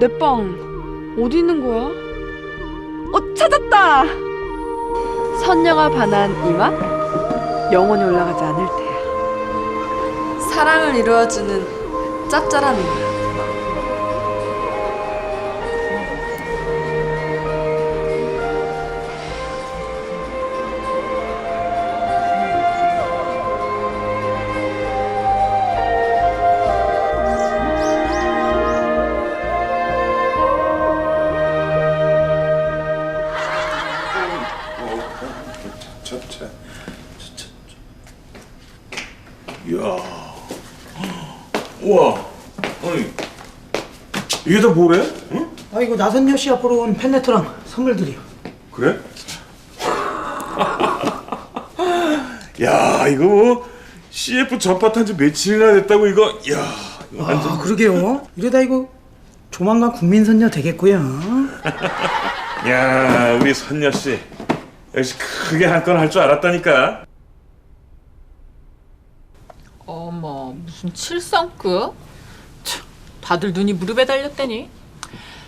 내 빵 어디 있는 거야? 어 찾았다. 선녀가 반한 이맛 영원히 올라가지 않을 테야. 사랑을 이루어주는 짭짤한 이 맛. 다 뭐래? 응? 아 이거 나선녀 씨 앞으로 온 팬레터랑 선물들이요. 그래? 야, 이거 뭐 CF 전파 탄지 며칠이나 됐다고 이거. 야, 이거 완전. 아 그러게요. 이러다 이거 조만간 국민 선녀 되겠고요. 야, 우리 선녀 씨. 역시 크게 한 건 할 줄 알았다니까. 어머 무슨 칠성급? 참, 다들 눈이 무릎에 달렸다니.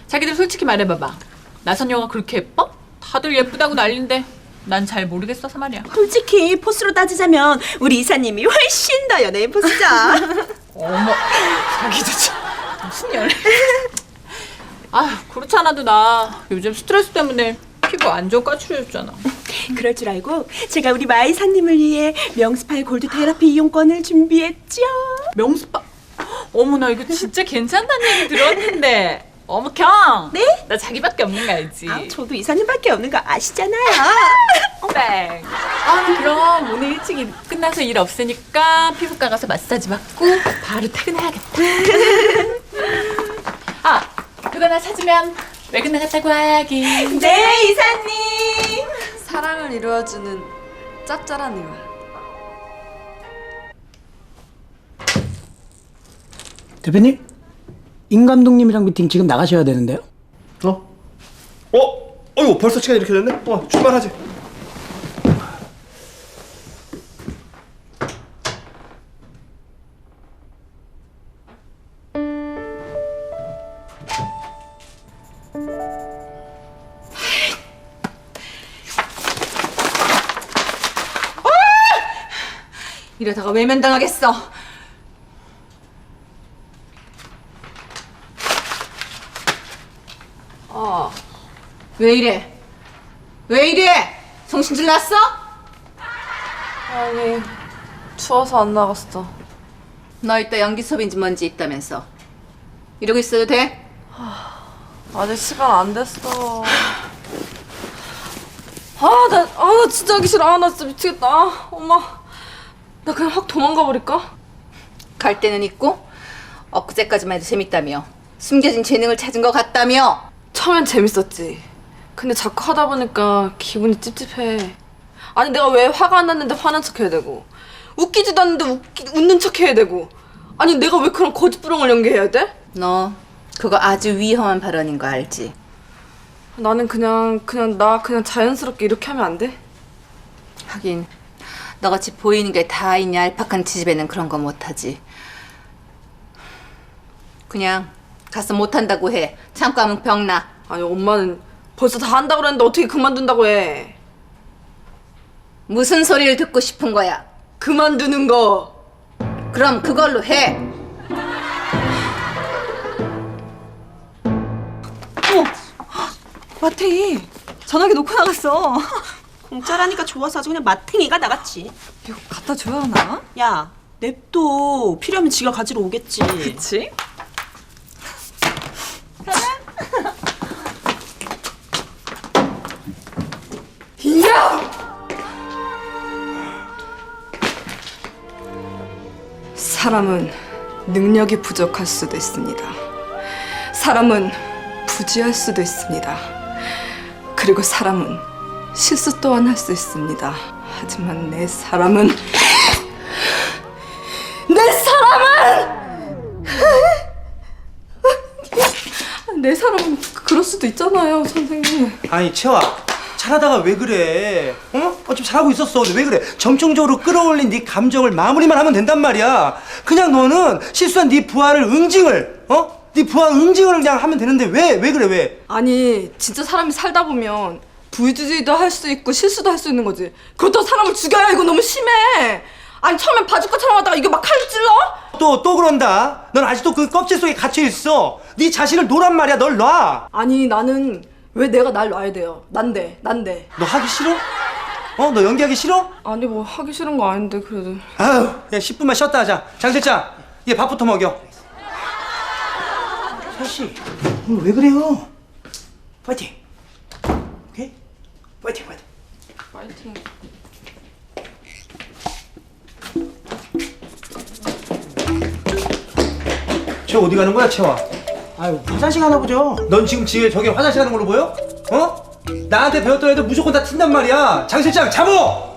자기들 솔직히 말해봐봐. 나선녀가 그렇게 예뻐? 다들 예쁘다고 난린데 난 잘 모르겠어서 말이야. 솔직히 포스로 따지자면 우리 이사님이 훨씬 더 연예인 포스죠. 어머 자기도 참 무슨 열? 아휴 그렇지 않아도 나 요즘 스트레스 때문에 피부 완전 까칠해졌잖아. 그럴 줄 알고 제가 우리 마 이사님을 위해 명스파의 골드 테라피 이용권을 준비했죠. 명수빠. 어머 나 이거 진짜 괜찮다는 얘기 들었는데. 어머 경. 네? 나 자기밖에 없는 거 알지? 아, 저도 이사님밖에 없는 거 아시잖아요. 땡. 아 그럼 오늘 일찍 일 끝나서 일 없으니까 피부과 가서 마사지 받고 바로 퇴근해야겠다. 아 그거 나 찾으면 외근 나갔다고 하긴. 네, 이사님. 사랑을 이루어주는 짭짤한 이 맛. 대표님, 임 감독님이랑 미팅 지금 나가셔야 되는데요. 어? 어? 어이구 벌써 시간 이렇게 됐네? 어 출발하지 이러다가 외면당하겠어. 어. 왜 이래? 왜 이래? 정신줄 났어? 아니 추워서 안 나갔어. 너 이따 연기섭인지 뭔지 있다면서. 이러고 있어도 돼? 아직 시간 안 됐어. 아, 나, 아, 나 진짜 하기 싫어. 아, 나 진짜 미치겠다. 아, 엄마. 나 그냥 확 도망가 버릴까? 갈 때는 있고 엊그제까지만 해도 재밌다며 숨겨진 재능을 찾은 것 같다며 처음엔 재밌었지. 근데 자꾸 하다 보니까 기분이 찝찝해. 아니, 내가 왜 화가 안 났는데 화난 척 해야 되고, 웃기지도 않는데 웃기, 웃는 척 해야 되고, 아니, 내가 왜 그런 거짓부렁을 연기해야 돼? 너 그거 아주 위험한 발언인 거 알지? 나는 그냥, 그냥, 나 그냥 자연스럽게 이렇게 하면 안 돼? 하긴 너같이 보이는 게 다 있냐 알팍한 지집애는 그런 거 못하지 그냥 가서 못한다고 해 참고 하면 병나 아니, 엄마는 벌써 다 한다고 그랬는데 어떻게 그만둔다고 해? 무슨 소리를 듣고 싶은 거야 그만두는 거. 그럼 그걸로 해 마탱이 전화기 놓고 나갔어. 공짜라니까 좋아서 아주 그냥 마탱이가 나갔지. 이거 갖다 줘야 하나? 야, 냅둬. 필요하면 지가 가지러 오겠지. 그치? 사람은 능력이 부족할 수도 있습니다. 사람은 부지할 수도 있습니다. 그리고 사람은 실수 또한 할 수 있습니다. 하지만 내 사람은 내 사람은 내 사람은 그럴 수도 있잖아요, 선생님. 아니 채화 잘하다가 왜 그래 어? 어차피 잘하고 있었어 근데 왜 그래 정청적으로 끌어올린 네 감정을 마무리만 하면 된단 말이야 그냥 너는 실수한 네 부하를 응징을 어? 네 부하 응징을 그냥 하면 되는데 왜 왜 그래 왜? 아니 진짜 사람이 살다 보면 부의주의도 할 수 있고 실수도 할 수 있는 거지 그렇다고 사람을 죽여야 이거 너무 심해 아니 처음엔 바주카처럼 하다가 이거 막 칼로 찔러? 또 또 그런다. 넌 아직도 그 껍질 속에 갇혀 있어. 네 자신을 놓란 말이야. 널 놔. 아니 나는 왜 내가 날 놔야 돼요 난데 난데 너 하기 싫어? 어? 너 연기하기 싫어? 아니 뭐 하기 싫은 거 아닌데 그래도 아유, 야 10분만 쉬었다 하자. 장 실장, 얘 밥부터 먹여. 사씨 오늘 왜 그래요? 파이팅 오케이? 파이팅 파이팅 파이팅 쟤 어디 가는 거야, 채화? 아유 화장실 가나 보죠 넌 지금 집에 저기 화장실 가는 걸로 보여? 어? 나한테 배웠던 애들 무조건 다 튄단 말이야. 장 실장, 잡어!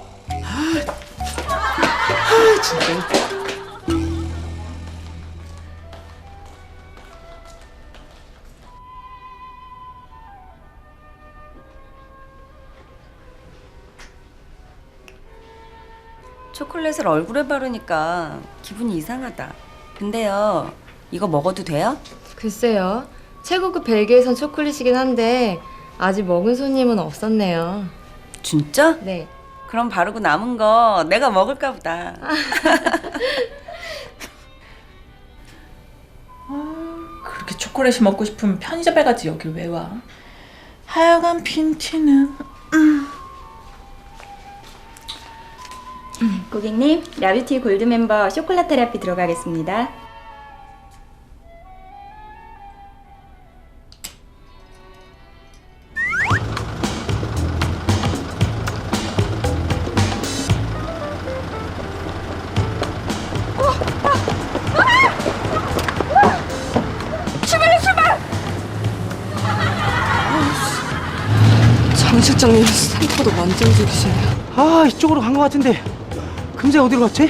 초콜릿을 얼굴에 바르니까 기분이 이상하다. 근데요, 이거 먹어도 돼요? 글쎄요. 최고급 벨기에산 초콜릿이긴 한데 아직 먹은 손님은 없었네요. 진짜? 네. 그럼 바르고 남은 거 내가 먹을까 보다. 그렇게 초콜릿이 먹고 싶으면 편의점에 가지 여길 왜 와? 하여간 빈티는 고객님, 라뷰티 골드 멤버 쇼콜라 테라피 들어가겠습니다. 이쪽으로 간 것 같은데 금세 어디로 갔지?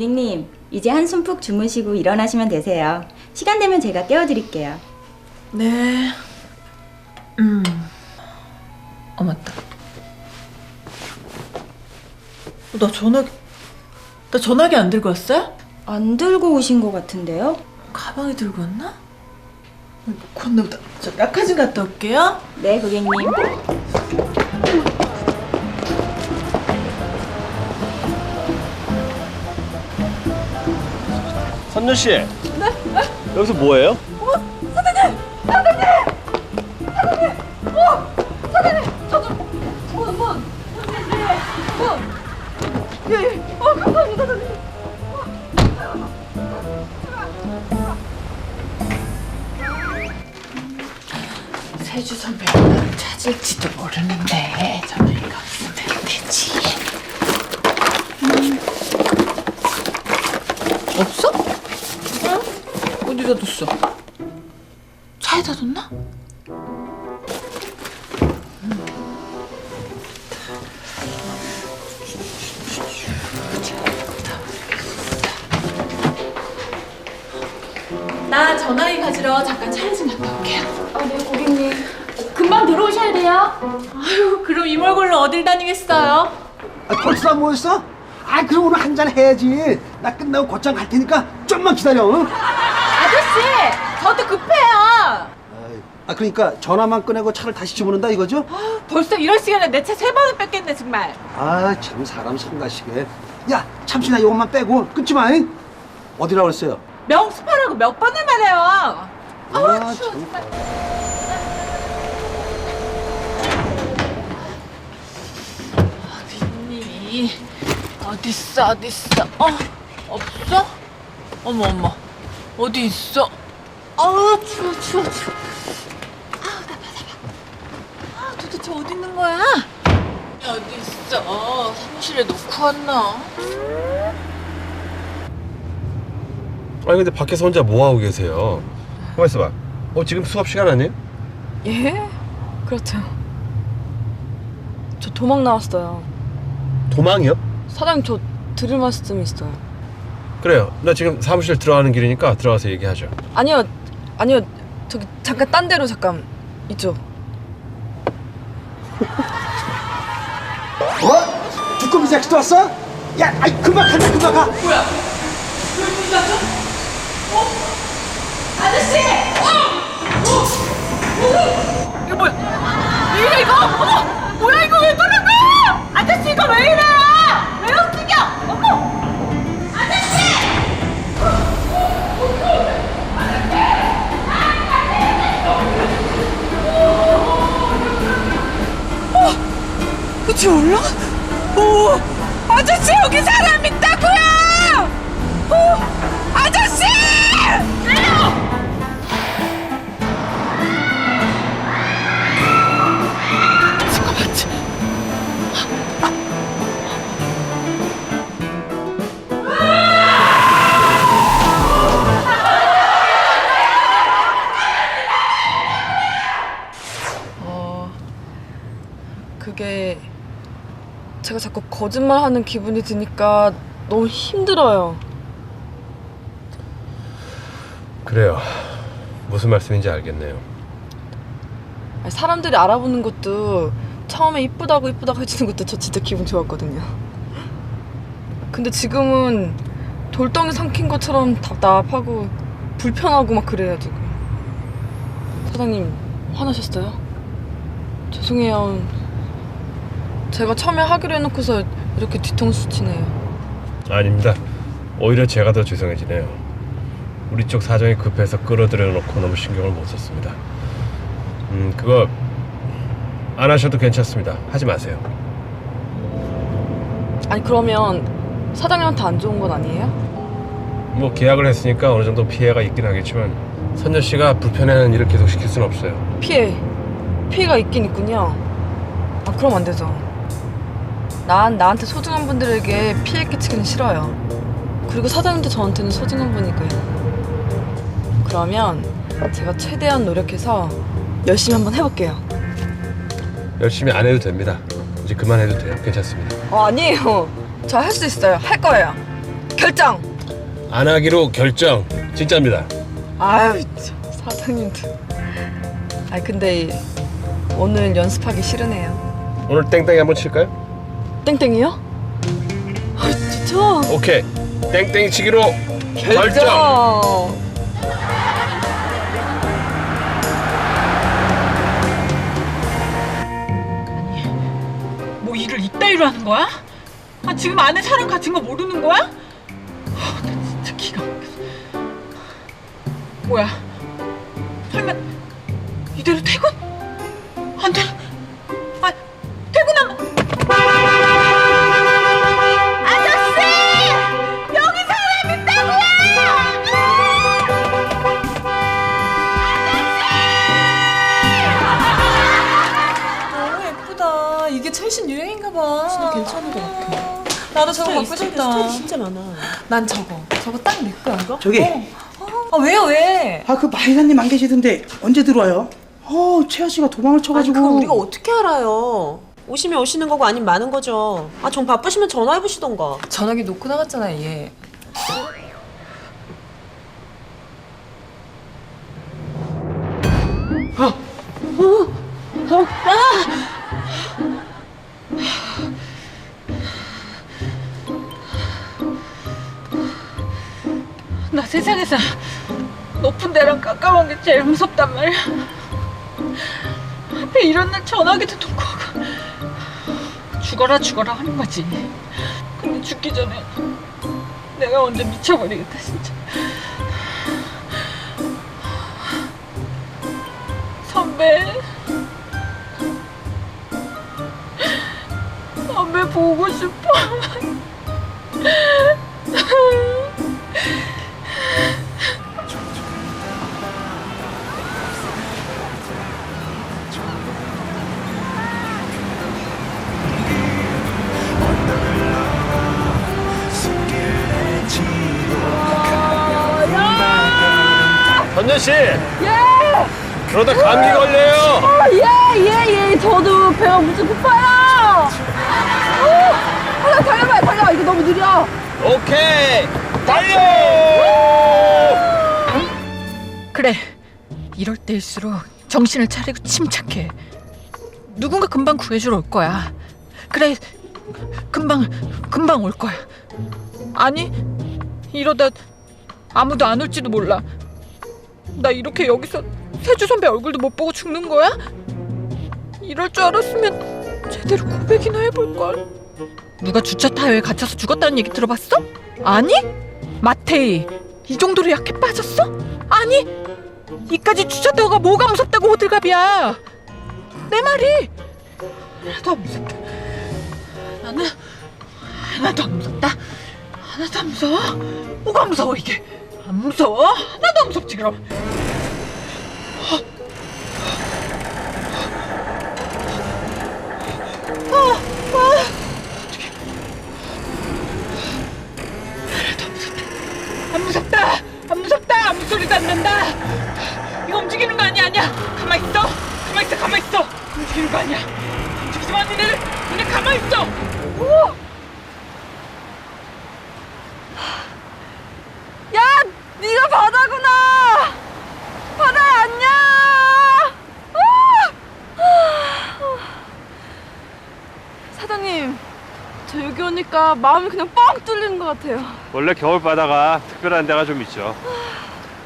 고객님, 이제 한숨 푹 주무시고 일어나시면 되세요. 시간 되면 제가 깨워드릴게요. 네. 음. 어 맞다. 나 전화기 나 전화기 안 들고 왔어요? 안 들고 오신 것 같은데요? 가방에 들고 왔나? 건너 저 낙하진 갔다 올게요. 네, 고객님. 선녀 씨. 네? 여기서 뭐해요? 해야지 나 끝나고 곧장 갈 테니까 좀만 기다려 응? 아저씨, 저도 급해요. 아 그러니까 전화만 꺼내고 차를 다시 주문한다 이거죠? 벌써 이럴 시간에 내 차 세 번을 뺐겠네 정말. 아 참 사람 성가시게 야 참치나 이것만 빼고 끊지 마 잉? 어디라 그랬어요? 명수파라고 몇 번을 말해요. 아, 아, 추워 참. 정말. 어디 있니? 어딨어 어딨어? 어 없어? 어머 어머 어디 있어? 아우 추워 추워 추워. 아우 나봐 나봐. 아 도대체 어디 있는 거야? 어디 있어? 사무실에 놓고 왔나? 아니 근데 밖에서 혼자 뭐 하고 계세요? 가만 있어봐. 어 지금 수업 시간 아니에요? 예? 그렇죠. 저 도망 나왔어요. 도망이요? 사장님 저 들을 말씀 있어요. 그래요. 나 지금 사무실 들어가는 길이니까 들어가서 얘기하죠. 아니요, 아니요. 저기 잠깐 딴 데로 잠깐 이쪽. 어? 두꺼비 자식도 왔어? 야, 아이 금방 간다, 금방 가. 뭐야? 왜 문이 닫혀? 어? 아저씨! 어! 어! 이거 뭐야? 왜 이래 이거? 어머! 뭐야 이거 왜 그런 거야? 아저씨 이거 왜 이래요? 그치 올라? 오! 아저씨 여기 사람 있다 거짓말하는 기분이 드니까 너무 힘들어요. 그래요. 무슨 말씀인지 알겠네요. 아니, 사람들이 알아보는 것도 처음에 이쁘다고 이쁘다고 해주는 것도 저 진짜 기분 좋았거든요. 근데 지금은 돌덩이 삼킨 것처럼 답답하고 불편하고 막 그래요 지금. 사장님 화나셨어요? 죄송해요. 제가 처음에 하기로 해놓고서 이렇게 뒤통수 치네요. 아닙니다. 오히려 제가 더 죄송해지네요. 우리 쪽 사정이 급해서 끌어들여 놓고 너무 신경을 못 썼습니다. 음, 그거 안 하셔도 괜찮습니다. 하지 마세요. 아니 그러면 사장님한테 안 좋은 건 아니에요? 뭐 계약을 했으니까 어느 정도 피해가 있긴 하겠지만 선녀 씨가 불편해하는 일을 계속 시킬 수는 없어요. 피해 피해가 있긴 있군요. 아 그럼 안 되죠. 난 나한테 소중한 분들에게 피해 끼치기는 싫어요. 그리고 사장님도 저한테는 소중한 분이고요. 그러면 제가 최대한 노력해서 열심히 한번 해볼게요. 열심히 안 해도 됩니다. 이제 그만해도 돼요. 괜찮습니다. 어 아니에요. 저 할 수 있어요. 할 거예요. 결정. 안 하기로 결정. 진짜입니다. 아유 참, 사장님도. 아 근데 오늘 연습하기 싫으네요. 오늘 땡땡이 한번 칠까요? 땡땡이요? 아 진짜. 오케이. 땡땡이 치기로 결정. 결정. 뭐 일을 이따위로 하는 거야? 아 지금 안에 사람 갇힌 거 모르는 거야? 아, 나 진짜 기가 막혔어. 뭐야? 설마 이대로 퇴근? 안 돼. 나도 저거 갖고 싶다. 진짜 많아. 난 저거. 저거 딱 내 거야, 이거? 저기 아 왜요 왜? 아 그 마이사님 안 계시던데 언제 들어와요? 어 채아 씨가 도망을 쳐가지고 그거 우리가 어떻게 알아요? 오시면 오시는 거고 아니면 많은 거죠. 아좀 바쁘시면 전화해 보시던가. 전화기 놓고 나갔잖아, 얘. 세상에서 높은 데랑 가까운 게 제일 무섭단 말이야. 하필 이런 날 전화기도 놓고 가. 죽어라 죽어라 하는 거지. 근데 죽기 전에 내가 언제 미쳐버리겠다 진짜. 선배. 선배 보고 싶어. 씨 예! 그러다 감기 걸려요. 예, 예, 예. 저도 배가 무지 고파요. 오, 하나 달려봐, 달려봐. 이거 너무 느려. 오케이 달려. 그래. 이럴 때일수록 정신을 차리고 침착해. 누군가 금방 구해주러 올 거야. 그래. 금방 금방 올 거야. 아니 이러다 아무도 안 올지도 몰라. 나 이렇게 여기서 세주 선배 얼굴도 못 보고 죽는 거야? 이럴 줄 알았으면 제대로 고백이나 해볼 걸. 누가 주차 타요에 갇혀서 죽었다는 얘기 들어봤어? 아니? 마테이 이 정도로 약해 빠졌어? 아니 이까지 주차 타요가 뭐가 무섭다고 호들갑이야. 내 말이 하나도 안 무섭다. 나는 하나도 안 무섭다. 하나도 안 무서워. 뭐가 무서워 이게? 안 무서워? 하나도 안 무섭지 그럼. 있어. 가만 있어. 가만 있어. 움직이는 거 아니야. 움직이지 마 니네. 니네 가만 있어. 오. 야, 네가 바다구나. 바다 안녕. 아! 사장님, 저 여기 오니까 마음이 그냥 뻥 뚫리는 것 같아요. 원래 겨울 바다가 특별한 데가 좀 있죠.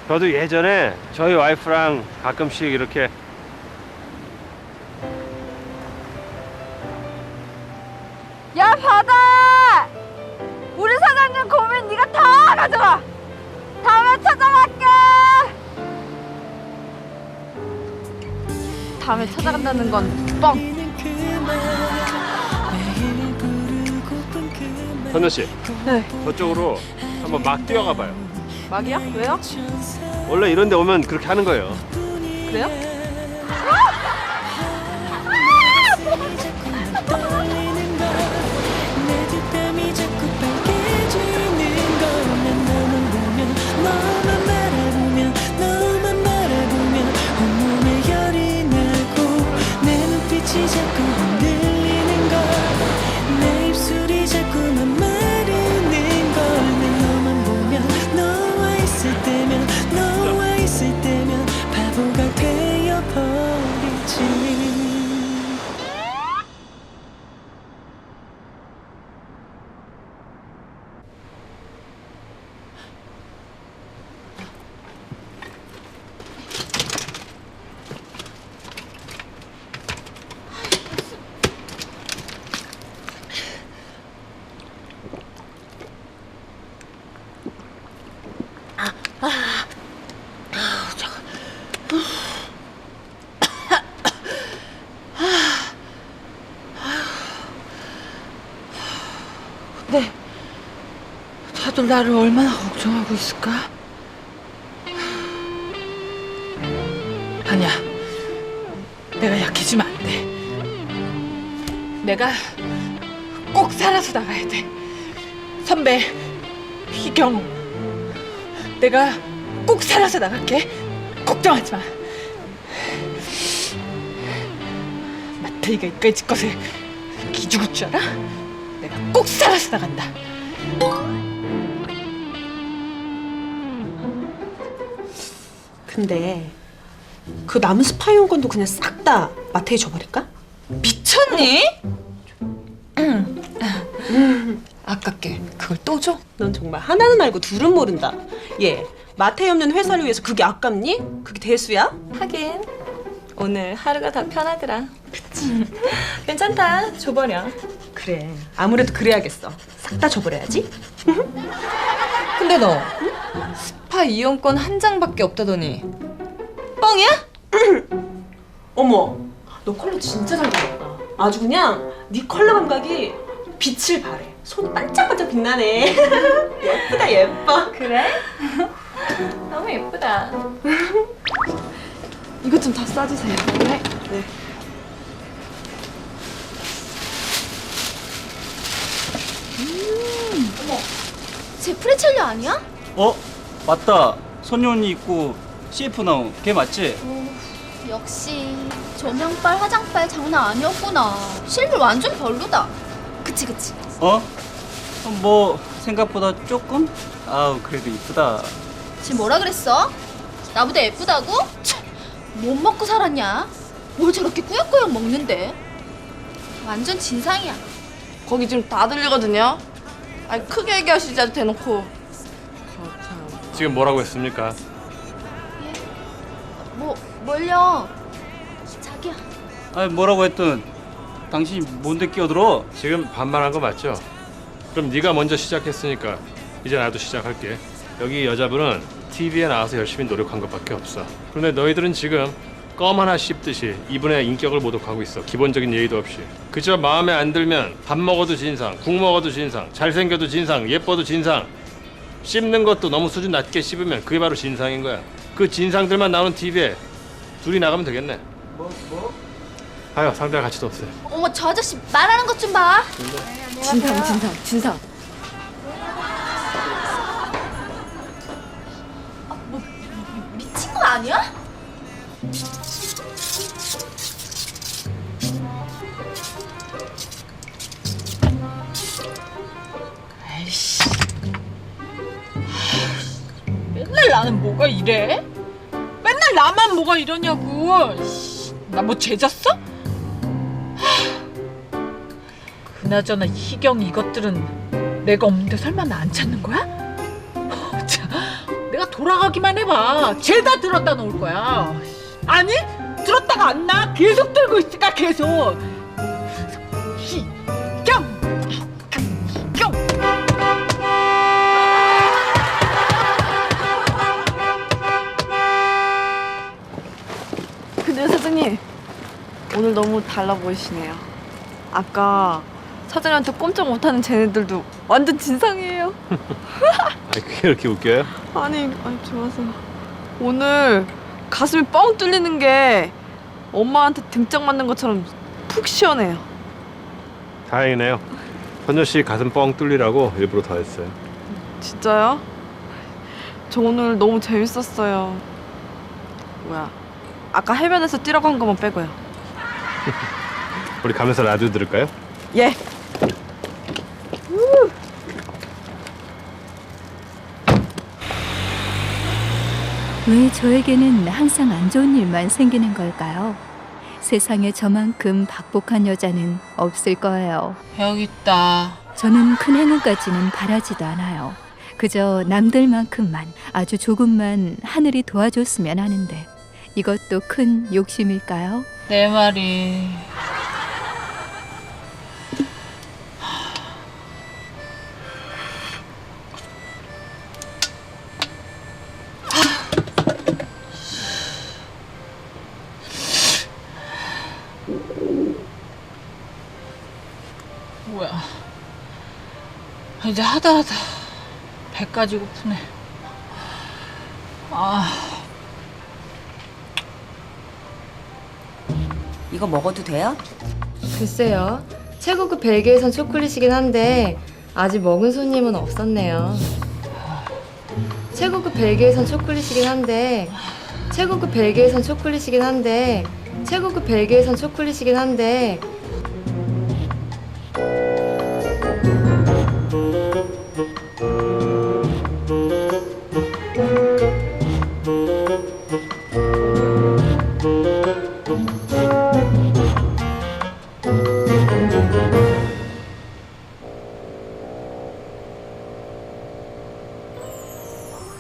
저도 예전에 저희 와이프랑 가끔씩 이렇게 야, 바다. 우리 사장님 고민 네가 다 가져와. 다음에 찾아갈게. 다음에 찾아간다는 건 뻥. 선우 씨 네. 저쪽으로 한번 막 뛰어가 봐요. 막이야? 왜요? 원래 이런 데 오면 그렇게 하는 거예요. 그래요? 자꾸 다들 나를 얼마나 걱정하고 있을까? 아니야. 내가 약해지면 안 돼. 내가 꼭 살아서 나가야 돼. 선배, 희경. 내가 꼭 살아서 나갈게. 걱정하지 마. 마태이가 이까지 집 것을 기죽을 줄 알아? 내가 꼭 살아서 나간다. 근데 그 남은 스파 용건도 그냥 싹 다 마트에 줘버릴까? 미쳤니? 아깝게 그걸 또 줘? 넌 정말 하나는 알고 둘은 모른다. 얘 마트에 없는 회사를 위해서 그게 아깝니? 그게 대수야? 하긴 오늘 하루가 다 편하더라. 그치? 괜찮다. 줘버려. 그래. 아무래도 그래야겠어. 싹 다 줘버려야지. 근데 너 스파 이용권 한 장밖에 없다더니 뻥이야? 어머, 너 컬러 진짜 잘 받았다. 아주 그냥 네 컬러 감각이 빛을 발해. 손이 반짝반짝 빛나네. 예쁘다 예뻐. 그래? 너무 예쁘다. 이것 좀 다 싸주세요. 네. 네. 제 프레첼리 아니야? 어? 맞다. 선녀 언니 입고 CF 나온 걔 맞지? 역시 조명빨 화장빨 장난 아니었구나. 실물 완전 별로다. 그치 그치. 어? 뭐 생각보다 조금? 아우 그래도 이쁘다 지금 뭐라 그랬어? 나보다 예쁘다고? 참, 못 먹고 살았냐? 뭘 저렇게 꾸역꾸역 먹는데? 완전 진상이야. 거기 지금 다 들리거든요. 아니 크게 얘기하시지 아주 대놓고. 지금 뭐라고 했습니까? 뭐 뭘요? 자기야. 아니 뭐라고 했든 당신이 뭔데 끼어들어? 지금 반말한 거 맞죠? 그럼 네가 먼저 시작했으니까 이제 나도 시작할게. 여기 여자분은 TV에 나와서 열심히 노력한 것밖에 없어. 그런데 너희들은 지금 껌 하나 씹듯이 이분의 인격을 모독하고 있어. 기본적인 예의도 없이. 그저 마음에 안 들면 밥 먹어도 진상, 국 먹어도 진상, 잘생겨도 진상, 예뻐도 진상. 씹는 것도 너무 수준 낮게 씹으면 그게 바로 진상인 거야. 그 진상들만 나오는 TV에 둘이 나가면 되겠네. 뭐 뭐? 아유 상대할 가치도 없어요. 어머 저 아저씨 말하는 것 좀 봐. 진상 진상 진상. 미친 거 아니야? 뭐가 이래? 맨날 나만 뭐가 이러냐고. 나 뭐 죄졌어? 하. 그나저나 희경 이것들은 내가 없는데 설마 나 안 찾는 거야? 어, 참, 내가 돌아가기만 해봐. 죄다 들었다 놓을 거야. 아니 들었다가 안 나. 계속 들고 있으니까 계속. 오늘 너무 달라 보이시네요. 아까 사장님한테 꼼짝 못하는 쟤네들도 완전 진상이에요. 아니 그게 그렇게 웃겨요? 아니 아니 좋아서 오늘 가슴이 뻥 뚫리는 게 엄마한테 등짝 맞는 것처럼 푹 시원해요. 다행이네요. 선녀 씨 가슴 뻥 뚫리라고 일부러 더 했어요. 진짜요? 저 오늘 너무 재밌었어요. 뭐야? 아까 해변에서 뛰라고 한 것만 빼고요. 우리 가면서 라디오 들을까요? 예. 왜 저에게는 항상 안 좋은 일만 생기는 걸까요? 세상에 저만큼 박복한 여자는 없을 거예요. 여기 있다. 저는 큰 행운까지는 바라지도 않아요. 그저 남들만큼만 아주 조금만 하늘이 도와줬으면 하는데 이것도 큰 욕심일까요? 내 말이. 뭐야? 이제 하다 하다 배까지 고프네. 아. 이거 먹어도 돼요? 글쎄요. 최고급 벨기에산 초콜릿이긴 한데 아직 먹은 손님은 없었네요. 최고급 벨기에산 초콜릿이긴 한데 최고급 벨기에산 초콜릿이긴 한데 최고급 벨기에산 초콜릿이긴 한데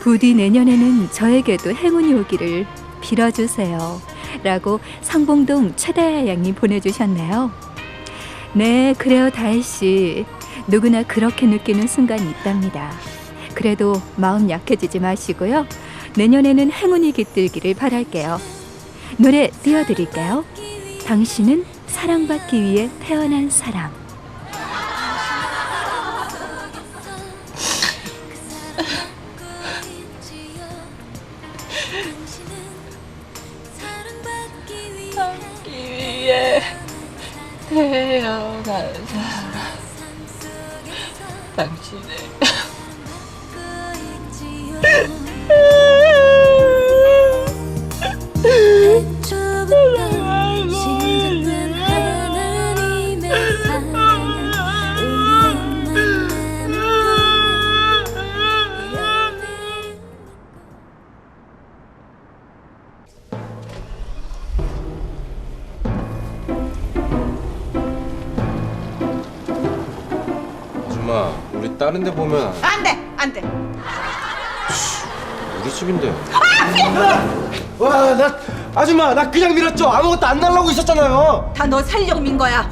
부디 내년에는 저에게도 행운이 오기를 빌어주세요. 라고 상봉동 최다야 양이 보내주셨네요. 네, 그래요, 다혜씨. 누구나 그렇게 느끼는 순간이 있답니다. 그래도 마음 약해지지 마시고요. 내년에는 행운이 깃들기를 바랄게요. 노래 띄워드릴게요. 당신은 사랑받기 위해 태어난 사람. 데 보면 안 돼, 안 돼. 우리 집인데 와, 나 아줌마 나 그냥 밀었죠. 아무것도 안 날라고 있었잖아요. 다 너 살려고 민 거야.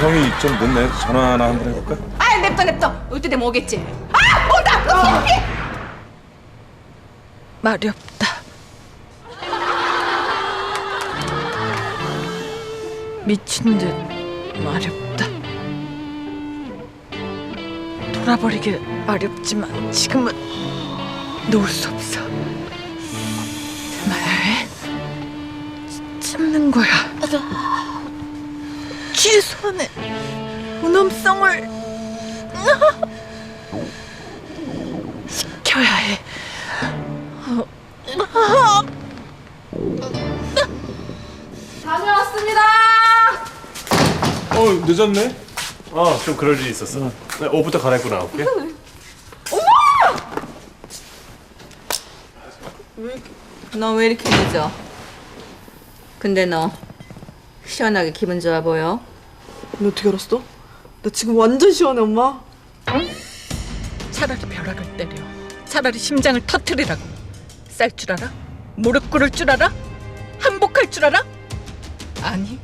형이 좀 늦네. 전화나 한 번 해볼까? 아, 냅둬, 냅둬. 올 때 되면 오겠지. 아, 온다. 피, 피. 말이 없다. 미친 듯 말이 없다. 돌아버리길 말이 없지만 지금은 놓을 수 없어. 말 참는 거야. 최소한의 운엄성을 시켜야 해. 다녀왔습니다. 어 늦었네. 어 좀 그럴 일이 있었어 네, 옷부터 갈아입고 나올게 너 왜 이렇게 늦어? 근데 너 시원하게 기분 좋아 보여? 너 어떻게 알았어? 나 지금 완전 시원해 엄마. 차라리 벼락을 때려. 차라리 심장을 터트리라고. 쌀 줄 알아? 무릎 꿇을 줄 알아? 항복할 줄 알아? 아니.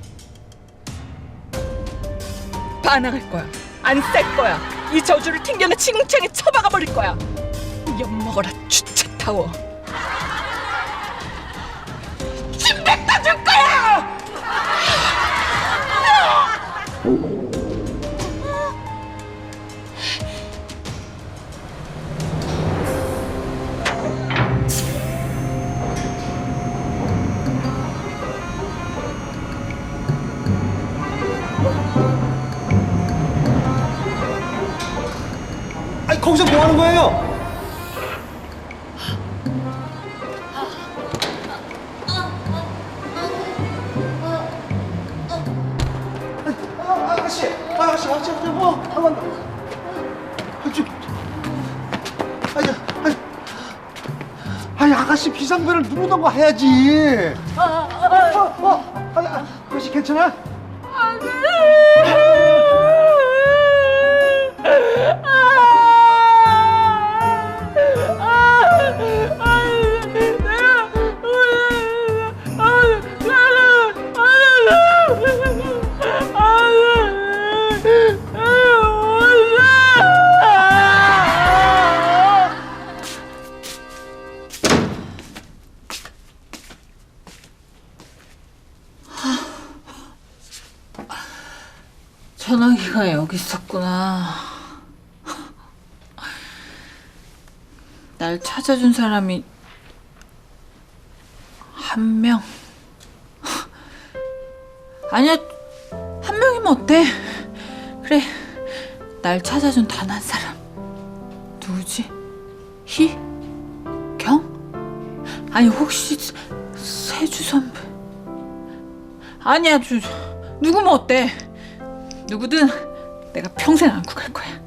반항할 거야. 안 쌀 거야. 이 저주를 튕겨내 지궁창에 처박아 버릴 거야. 엿먹어라 주차타워. 하는 거예요? 아, 아가씨, 아가씨, 아가씨, 아가씨, 어. 아, 저, 아니, 아니, 아니, 아가씨 비상벨을 누르던가 해야지. 어, 어, 아니, 아, 아가씨 괜찮아? 찾아준 사람이 한 명. 아니야, 한 명이면 어때? 그래, 날 찾아준 단 한 사람. 누구지? 희? 경? 아니 혹시 세주 선배? 아니야, 주 누구면 어때? 누구든 내가 평생 안고 갈 거야.